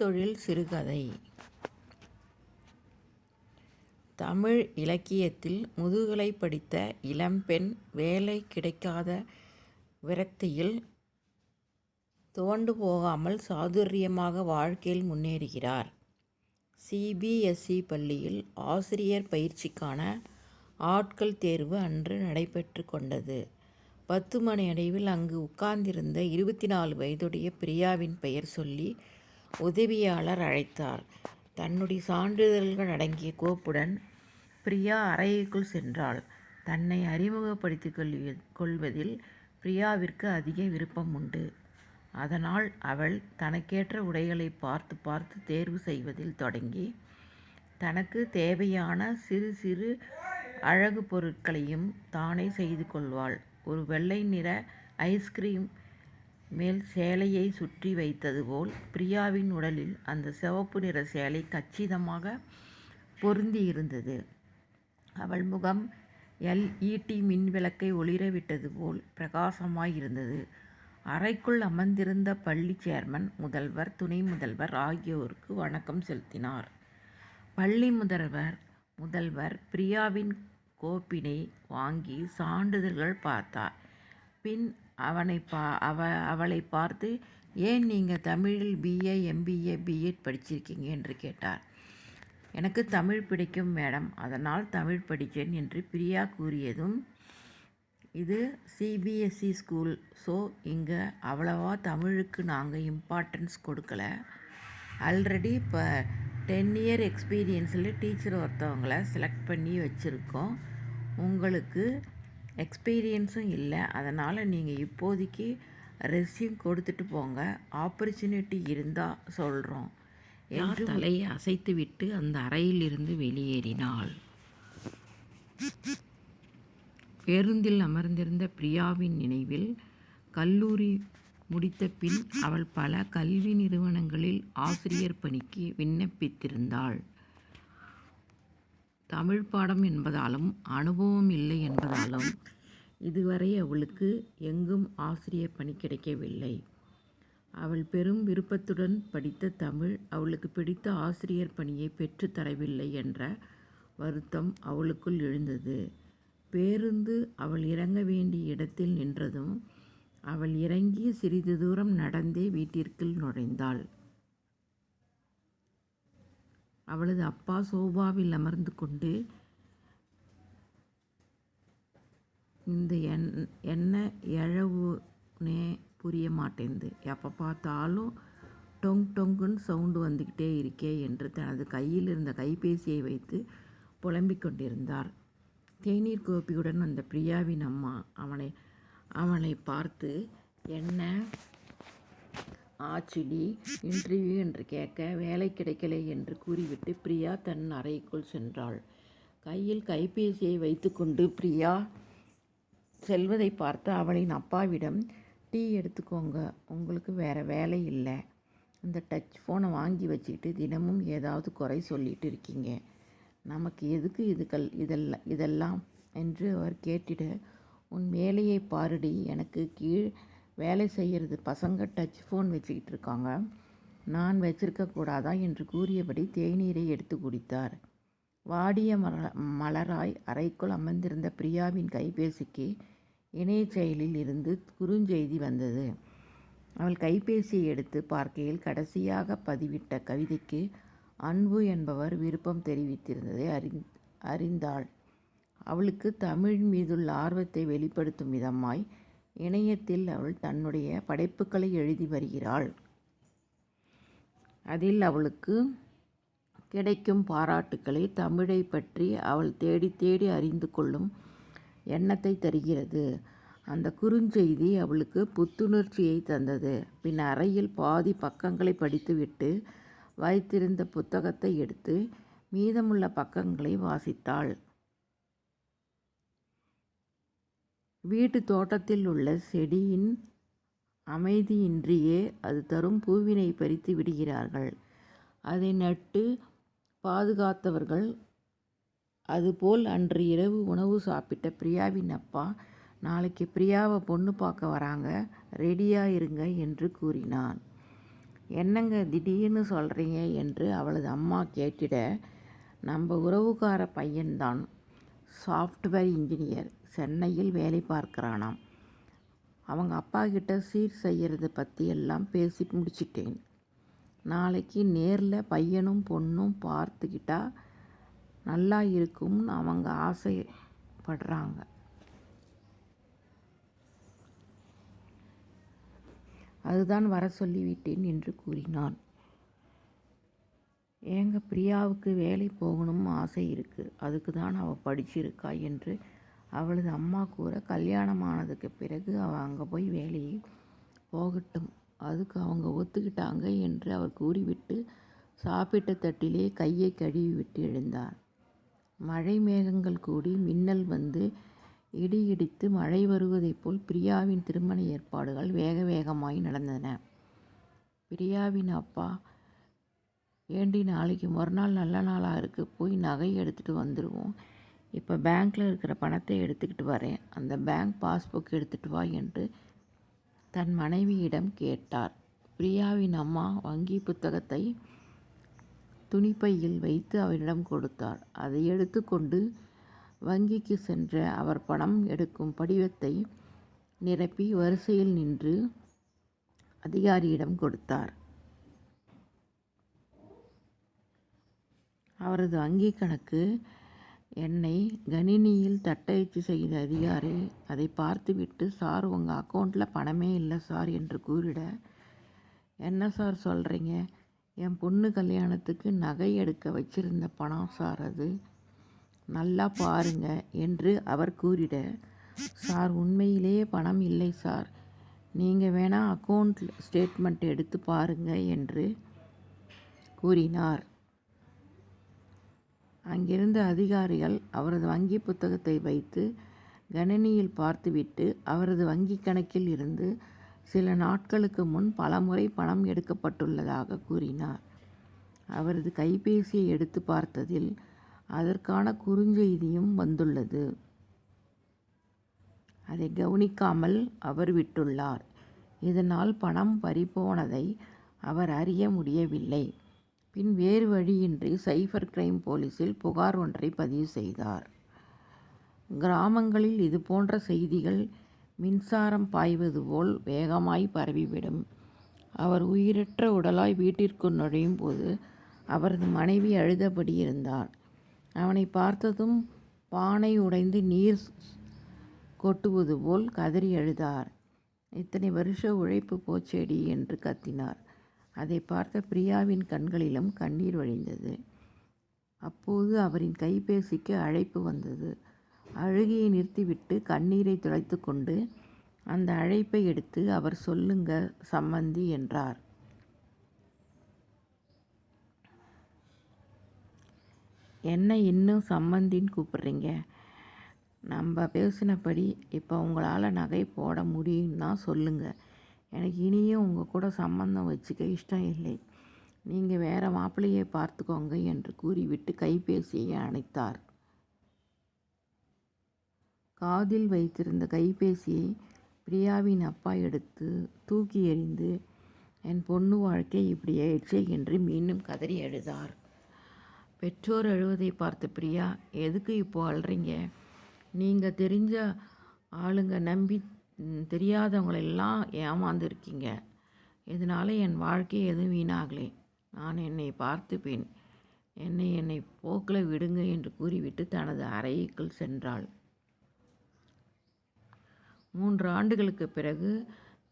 தொழில் சிறுகதை. தமிழ் இலக்கியத்தில் முதுகலை படித்த இளம்பெண் வேலை கிடைக்காத விரக்தியில் தோண்டு போகாமல் சாதுர்யமாக வாழ்க்கையில் முன்னேறுகிறார். சிபிஎஸ்இ பள்ளியில் ஆசிரியர் பயிற்சிக்கான ஆட்கள் தேர்வு அன்று நடைபெற்று கொண்டது. பத்து மணியளவில் அங்கு உட்கார்ந்திருந்த இருபத்தி நாலு வயதுடைய பிரியாவின் பெயர் சொல்லி உதவியாளர் அழைத்தார். தன்னுடைய சான்றிதழ்கள் அடங்கிய கோப்புடன் பிரியா அறைக்குள் சென்றாள். தன்னை அறிமுகப்படுத்திக் கொள்வதில் பிரியாவிற்கு அதிக விருப்பம் உண்டு. அதனால் அவள் தனக்கேற்ற உடைகளைப் பார்த்து பார்த்து தேர்வு செய்வதில் தொடங்கி தனக்கு தேவையான சிறு சிறு அழகு பொருட்களையும் தானே செய்து கொள்வாள். ஒரு வெள்ளை நிற ஐஸ்கிரீம் மேல் சேலையை சுற்றி வைத்தது போல் பிரியாவின் உடலில் அந்த சிவப்பு நிற சேலை கச்சிதமாகப் பொருந்தியிருந்தது. அவள் முகம் எல்இடி மின்விளக்கை ஒளிர விட்டது போல் பிரகாசமாயிருந்தது. அறைக்குள் அமர்ந்திருந்த பள்ளி சேர்மன் முதல்வர் துணை முதல்வர் ஆகியோருக்கு வணக்கம் செலுத்தினார். பள்ளி முதல்வர் முதல்வர் பிரியாவின் கோப்பினை வாங்கி சான்றிதழ்கள் பார்த்தார். பின் அவனை பா அவ அவளை பார்த்து ஏன் நீங்கள் தமிழில் பிஏ எம்பிஏ பிஎட் படிச்சிருக்கீங்க? என்று கேட்டார். எனக்கு தமிழ் பிடிக்கும் மேடம். அதனால் தமிழ் படித்தேன் என்று பிரியா கூறியதும் இது சிபிஎஸ்சி ஸ்கூல். ஸோ இங்கே அவ்வளவா தமிழுக்கு நாங்கள் இம்பார்ட்டன்ஸ் கொடுக்கல. ஆல்ரெடி இப்போ டென் இயர் எக்ஸ்பீரியன்ஸில் டீச்சர் ஒருத்தவங்களை செலக்ட் பண்ணி வச்சுருக்கோம் உங்களுக்கு எக்ஸ்பீரியன்ஸும் இல்ல. அதனால நீங்க இப்போதைக்கு ரெஸ்யூம் கொடுத்துட்டு போங்க. ஆப்பர்ச்சுனிட்டி இருந்தா சொல்றோம் என்று தலையை அசைத்துவிட்டு அந்த அறையிலிருந்து வெளியேறினாள். பேருந்தில் அமர்ந்திருந்த பிரியாவின் நினைவில் கல்லூரி முடித்த பின் அவள் பல கல்வி நிறுவனங்களில் ஆசிரியர் பணிக்கு விண்ணப்பித்திருந்தாள். தமிழ்ப் பாடம் என்பதாலும் அனுபவம் இல்லை என்பதாலும் இதுவரை அவளுக்கு எங்கும் ஆசிரியர் பணி கிடைக்கவில்லை. அவள் பெரும் விருப்பத்துடன் படித்த தமிழ் அவளுக்கு பிடித்த ஆசிரியர் பணியை பெற்றுத்தரவில்லை என்ற வருத்தம் அவளுக்குள் எழுந்தது. பேருந்து அவள் இறங்க வேண்டிய இடத்தில் நின்றதும் அவள் இறங்கி சிறிது தூரம் நடந்தே வீட்டிற்குள் நுழைந்தாள். அவளது அப்பா சோபாவில் அமர்ந்து கொண்டு இந்த என்ன எழவுனே புரிய மாட்டேன்து. எப்போ பார்த்தாலும் டொங் டொங்குன்னு சவுண்டு வந்துக்கிட்டே இருக்கே என்று தனது கையில் இருந்த கைபேசியை வைத்து புலம்பிக் கொண்டிருந்தார். தேநீர் கோப்பையுடன் வந்த பிரியாவின் அம்மா அவனை அவனை பார்த்து என்ன ஆச்சுடி இன்டர்வியூ என்று கேட்க வேலை கிடைக்கலை என்று கூறிவிட்டு பிரியா தன் அறைக்குள் சென்றாள். கையில் கைபேசியை வைத்துக்கொண்டு பிரியா செல்வதைப் பார்த்து அவளின் அப்பாவிடம் டீ எடுத்துக்கோங்க. உங்களுக்கு வேற வேலை இல்லை இந்த டச் ஃபோனை வாங்கி வச்சுக்கிட்டு தினமும் ஏதாவது குறை சொல்லிட்டு இருக்கீங்க. நமக்கு எதுக்கு இதெல்லாம் இதெல்லாம் என்று அவர் கேட்டிட உன் வேலையை பாருடி எனக்கு கீழ் வேலை செய்கிறது பசங்க டச் ஃபோன் வச்சுக்கிட்டு இருக்காங்க. நான் வச்சிருக்கக் கூடாதா? என்று கூறியபடி தேநீரை எடுத்து குடித்தார். வாடிய மலராய் அறைக்குள் அமர்ந்திருந்த பிரியாவின் கைபேசிக்கு இணையச் செயலில் இருந்து குறுஞ்செய்தி வந்தது. அவள் கைபேசியை எடுத்து பார்க்கையில் கடைசியாக பதிவிட்ட கவிதைக்கு அன்பு என்பவர் விருப்பம் தெரிவித்திருந்ததை அறிந்தாள். அவளுக்கு தமிழ் மீதுள்ள ஆர்வத்தை வெளிப்படுத்தும் விதமாய் இணையத்தில் அவள் தன்னுடைய படைப்புகளை எழுதி வருகிறாள். அதில் அவளுக்கு கிடைக்கும் பாராட்டுக்களை தமிழைப் பற்றி அவள் தேடித் தேடி அறிந்து கொள்ளும் எண்ணத்தை தருகிறது. அந்த குறுஞ்செய்தி அவளுக்கு புத்துணர்ச்சியை தந்தது. பின் அறையில் பாதி பக்கங்களைப் படித்துவிட்டு வைத்திருந்த புத்தகத்தை எடுத்து மீதமுள்ள பக்கங்களை வாசித்தாள். வீட்டுத் தோட்டத்திலுள்ள செடியின் அமைதியின்றியே அது தரும் பூவினை பறித்து விடுகிறார்கள். அதை நட்டு பாதுகாத்தவர்கள். அதுபோல் அன்று இரவு உணவு சாப்பிட்ட பிரியாவின் அப்பா நாளைக்கு பிரியாவை பொண்ணு பார்க்க வராங்க ரெடியாக இருங்க என்று கூறினான். என்னங்க திடீர்னு சொல்கிறீங்க என்று அவளது அம்மா கேட்டிட நம்ம உறவுக்கார பையன்தான் சாஃப்ட்வேர் இன்ஜினியர் சென்னையில் வேலை பார்க்குறானாம். அவங்க அப்பா கிட்ட சீர் செய்கிறது பற்றி எல்லாம் பேசி முடிச்சிட்டேன். நாளைக்கு நேரில் பையனும் பொண்ணும் பார்த்துக்கிட்டா நல்லா இருக்கும்னு அவங்க ஆசைப்படுறாங்க. அதுதான் வர சொல்லிவிட்டேன் என்று கூறினான். ஏங்க பிரியாவுக்கு வேலை போகணும்னு ஆசை இருக்குது அதுக்கு தான் அவள் படிச்சிருக்கா என்று அவளது அம்மா கூற கல்யாணம் ஆனதுக்கு பிறகு அவள் அங்கே போய் வேலையை போகட்டும். அதுக்கு அவங்க ஒத்துக்கிட்டாங்க என்று அவர் கூறிவிட்டு சாப்பிட்ட தட்டிலே கையை கழுவி விட்டு எழுந்தார். மழை மேகங்கள் கூடி மின்னல் வந்து இடி இடித்து மழை வருவதைப் போல் பிரியாவின் திருமண ஏற்பாடுகள் வேக வேகமாய் நடந்தன. பிரியாவின் அப்பா ஏண்டி நாளைக்கு மறுநாள் நல்ல நாளாக இருக்குது போய் நகை எடுத்துகிட்டு வந்துடுவோம் இப்போ பேங்க்கில் இருக்கிற பணத்தை எடுத்துக்கிட்டு வரேன். அந்த பேங்க் பாஸ்புக் எடுத்துகிட்டு வா என்று தன் மனைவியிடம் கேட்டார். பிரியாவின் அம்மா வங்கி புத்தகத்தை துணிப்பையில் வைத்து அவரிடம் கொடுத்தார். அதை எடுத்துக்கொண்டு வங்கிக்கு சென்ற அவர் பணம் எடுக்கும் படிவத்தை நிரப்பி வரிசையில் நின்று அதிகாரியிடம் கொடுத்தார். அவரது வங்கி கணக்கு என்னை கணினியில் தட்டயச்சு செய்த அதிகாரி அதை பார்த்துவிட்டு சார் உங்கள் அக்கௌண்ட்டில் பணமே இல்லை சார் என்று கூறிட என்ன சார் சொல்கிறீங்க என் பொண்ணு கல்யாணத்துக்கு நகை எடுக்க வச்சிருந்த பணம் சார் அது. நல்லா பாருங்க என்று அவர் கூறிட சார் உண்மையிலேயே பணம் இல்லை சார். நீங்கள் வேணால் அக்கௌண்ட் ஸ்டேட்மெண்ட் எடுத்து பாருங்க என்று கூறினார். அங்கிருந்த அதிகாரிகள் அவரது வங்கி புத்தகத்தை வைத்து கணினியில் பார்த்துவிட்டு அவரது வங்கி கணக்கில் இருந்து சில நாட்களுக்கு முன் பலமுறை பணம் எடுக்கப்பட்டுள்ளதாக கூறினார். அவரது கைபேசியை எடுத்து பார்த்ததில் அதற்கான குறுஞ்செய்தியும் வந்துள்ளது. அதை கவனிக்காமல் அவர் விட்டுள்ளார். இதனால் பணம் பறிபோனதை அவர் அறிய முடியவில்லை. பின் வேறு வழியின்றி சைபர் கிரைம் போலீஸில் புகார் ஒன்றை பதிவு செய்தார். கிராமங்களில் இது போன்ற செய்திகள் மின்சாரம் பாய்வது போல் வேகமாய் பரவிவிடும். அவர் உயிரற்ற உடலாய் வீட்டிற்குள் நுழையும் போது அவரது மனைவி அழுதபடி இருந்தார் அவனை பார்த்ததும் பானை உடைந்து நீர் கொட்டுவது போல் கதறி அழுதார். இத்தனை வருஷ உழைப்பு போச்சேடி என்று கத்தினார். அதை பார்த்த பிரியாவின் கண்களிலும் கண்ணீர் வழிந்தது. அப்போது அவரின் கைபேசிக்கு அழைப்பு வந்தது. அழுகியை நிறுத்திவிட்டு கண்ணீரை துடைத்து கொண்டு அந்த அழைப்பை எடுத்து அவர் சொல்லுங்க சம்மந்தி என்றார். என்ன இன்னும் சம்மந்தின்னு கூப்பிட்றீங்க? நம்ம பேசினபடி இப்போ உங்களால் நகை போட முடியும்னா சொல்லுங்கள் எனக்கு இனியும் உங்கள் கூட சம்மந்தம் வச்சுக்க இஷ்டம் இல்லை. நீங்கள் வேறு மாப்பிள்ளையை பார்த்துக்கோங்க என்று கூறிவிட்டு கைபேசியை அணைத்தார். காதில் வைத்திருந்த கைபேசியை பிரியாவின் அப்பா எடுத்து தூக்கி எறிந்து என் பொண்ணு வாழ்க்கை இப்படி ஆயிடுச்சே என்று மீண்டும் கதறி அழுதார். பெற்றோர் அழுவதை பார்த்த பிரியா எதுக்கு இப்போ அழுறீங்க? நீங்கள் தெரிஞ்ச ஆளுங்க நம்பி தெரியாதவங்களெல்லாம் ஏமாந்துருக்கீங்க. இதனால் என் வாழ்க்கை எதுவும் வீணாகலை? நான் என்னை பார்த்துப்பேன். என்னை என்னை போக்கில் விடுங்க என்று கூறிவிட்டு தனது அறைக்குள் சென்றாள். மூன்று ஆண்டுகளுக்கு பிறகு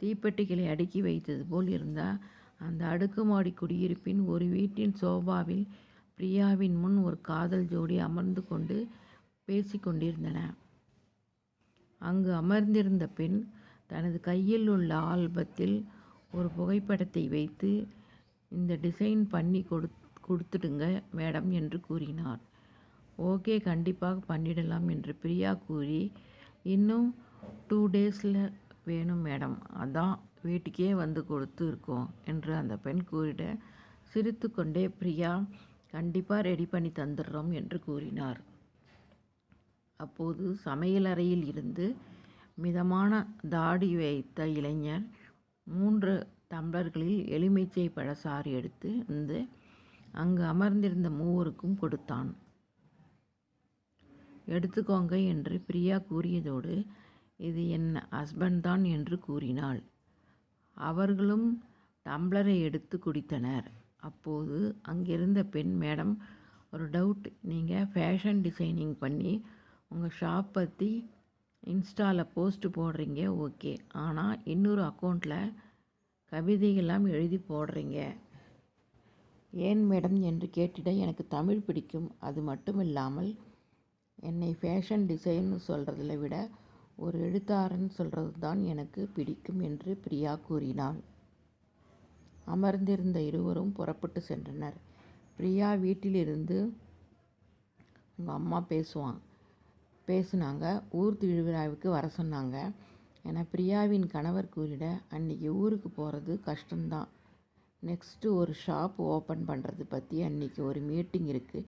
தீப்பெட்டிகளை அடுக்கி வைத்தது போல் இருந்தால் அந்த அடுக்குமாடி குடியிருப்பின் ஒரு வீட்டின் சோபாவில் பிரியாவின் முன் ஒரு காதல் ஜோடி அமர்ந்து கொண்டு பேசிக்கொண்டிருந்தன அங்கு அமர்ந்திருந்த பெண் தனது கையில் உள்ள ஆல்பத்தில் ஒரு புகைப்படத்தை வைத்து இந்த டிசைன் பண்ணி கொடு கொடுத்துடுங்க மேடம் என்று கூறினார். ஓகே கண்டிப்பாக பண்ணிடலாம் என்று பிரியா கூறி இன்னும் டூ டேஸில் வேணும் மேடம். அதான் வீட்டுக்கே வந்து கொடுத்து இருக்கோம் என்று அந்த பெண் கூறிட சிரித்து கொண்டே பிரியா கண்டிப்பாக ரெடி பண்ணி தந்துடுறோம் என்று கூறினார். அப்போது சமையலறையில் இருந்து மிதமான தாடி வைத்த இளைஞர் மூன்று டம்ளர்களில் எலுமிச்சை பழசாறு எடுத்து வந்து அங்கு அமர்ந்திருந்த மூவருக்கும் கொடுத்தான். எடுத்துக்கோங்க என்று பிரியா கூறியதோடு இது என் ஹஸ்பண்ட் தான் என்று கூறினாள். அவர்களும் டம்ளரை எடுத்து குடித்தனர். அப்போது அங்கிருந்த பெண் மேடம் ஒரு டவுட் நீங்கள் ஃபேஷன் டிசைனிங் பண்ணி உங்கள் ஷாப் பற்றி இன்ஸ்டாவில் போஸ்ட் போடுறீங்க ஓகே. ஆனால் இன்னொரு அக்கௌண்ட்டில் கவிதையெல்லாம் எழுதி போடுறீங்க. ஏன் மேடம்? என்று கேட்டிட எனக்கு தமிழ் பிடிக்கும். அது மட்டும் இல்லாமல் என்னை ஃபேஷன் டிசைன் சொல்கிறதில் விட ஒரு எழுத்தாரன் சொல்கிறது தான் எனக்கு பிடிக்கும் என்று பிரியா கூறினாள். அமர்ந்திருந்த இருவரும் புறப்பட்டு சென்றனர். பிரியா வீட்டிலிருந்து உங்கள் அம்மா பேசுவான் பேசுனாங்க ஊர் திருவிழாவுக்கு வர சொன்னாங்க என பிரியாவின் கணவர் கூறிட அன்றைக்கி ஊருக்கு போகிறது கஷ்டம்தான். நெக்ஸ்ட்டு ஒரு ஷாப் ஓப்பன் பண்ணுறது பற்றி அன்றைக்கி ஒரு மீட்டிங் இருக்குது